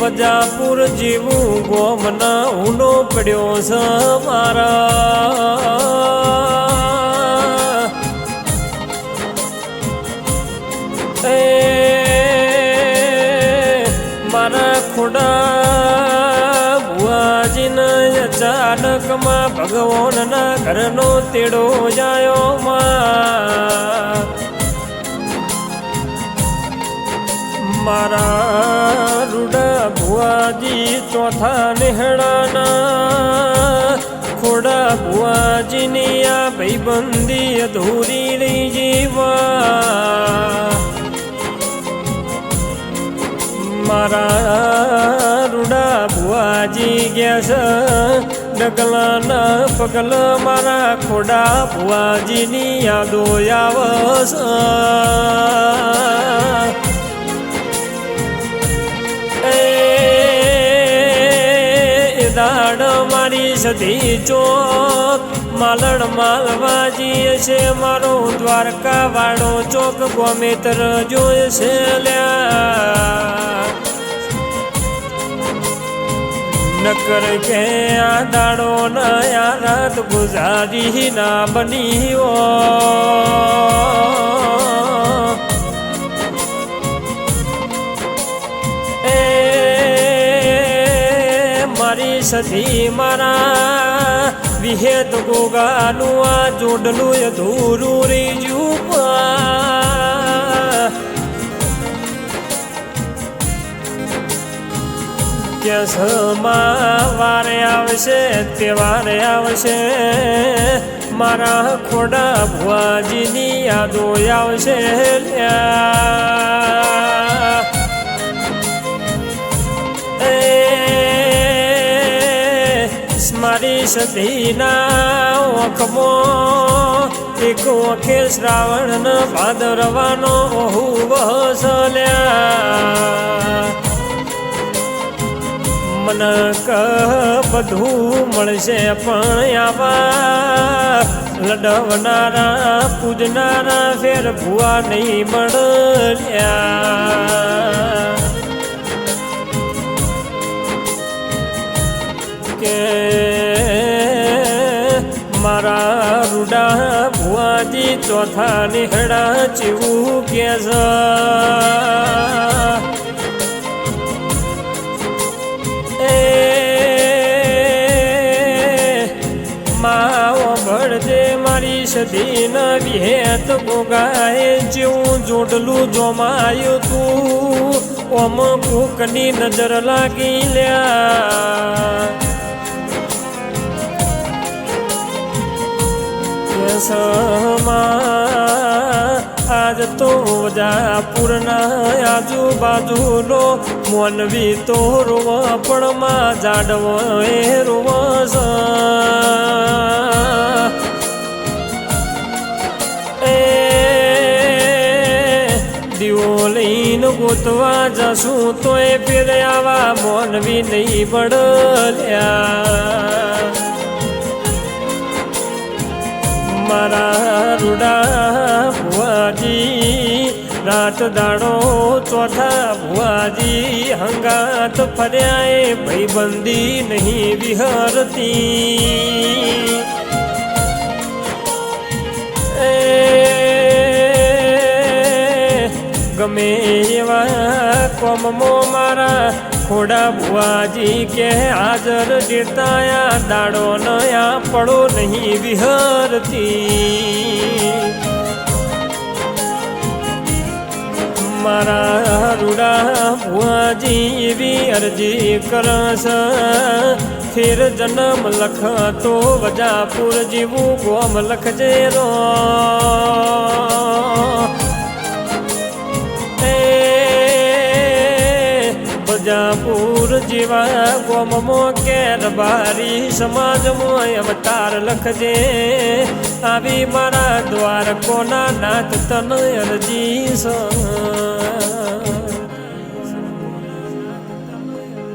વજાપુર જેવું ગોમના ઉનો પડ્યો છે મારા. એ મારા ખોડા ભુવાજીને અચાનકમાં ભગવાનના ઘરનો તેડો જાયો માં. મારા રૂડા ભુવાજી ચોથા નેહડાના. ખોડા ભુવાજીની આ ભાઈબંધી અધૂરી રહી જીવા મારા રૂડા ભુવાજી ગયા છે ડગલાના પગલ મારા ખોડા ભુવાજીની યાદો આવશે દાડ મારી સધી ચોક માલણ માલવાજી છે, મારો દ્વારકા વાળો ચોક ગોમેતર છે લ્યા. નકર કે આ દાડો નયા રાત ગુજારી ના બની હો. સધી મારા. વિહેત ગોગાનું આ જોડલું અધૂરું રીજું કે સમા વારે આવશે તહેવારે આવશે. મારા ખોડા ભુવાજીની યાદો આવશે લ્યા. મારી સતીના ઓખમો. એક ઓખે શ્રાવણ ભાદરવાનો ઓહુ વસલ્યા મન ક બધું મળશે પણ આવા. લડવનારા, પૂજનારા ફેર ભુવા નહીં મળ્યા. કે ચોથા નિહડા ચીવું કે એ ભળજે મારી ન વિહેત ગોગાએ જેવું જોડલું જોમાયું તું. ઓમ કુકની નજર લાગી લ્યા. આજ તો વજાપુરના આજુબાજુનો મોનવી તો રોવ પણ માં જાડવો એ રોવસ લઈને ગોતવા જશું તો એ આવા મોનવી નહીં બળલ્યા મારા રૂડા રાત દાડો ચોથા ભુવાજી હંગાત ફર્યાએ એ ભાઈબંધી નહીં વિહરતી. ગમે એવા કોમમો મારા ખોડા ભુવાજી કે હાજર દેતાયા દાડો નયા પડો નહીં વિહરતી. મારા રૂડા ભુવાજી એવી અરજી કરશ. ફેર જન્મ લખ તો વજાપુર જીવું ગોમ લખજે રો વજાપુર જેવા ગોમમો કેર બારી સમાજમાં અવતાર લખજે. આવી મારા દ્વાર કોના નાથ તન અરજી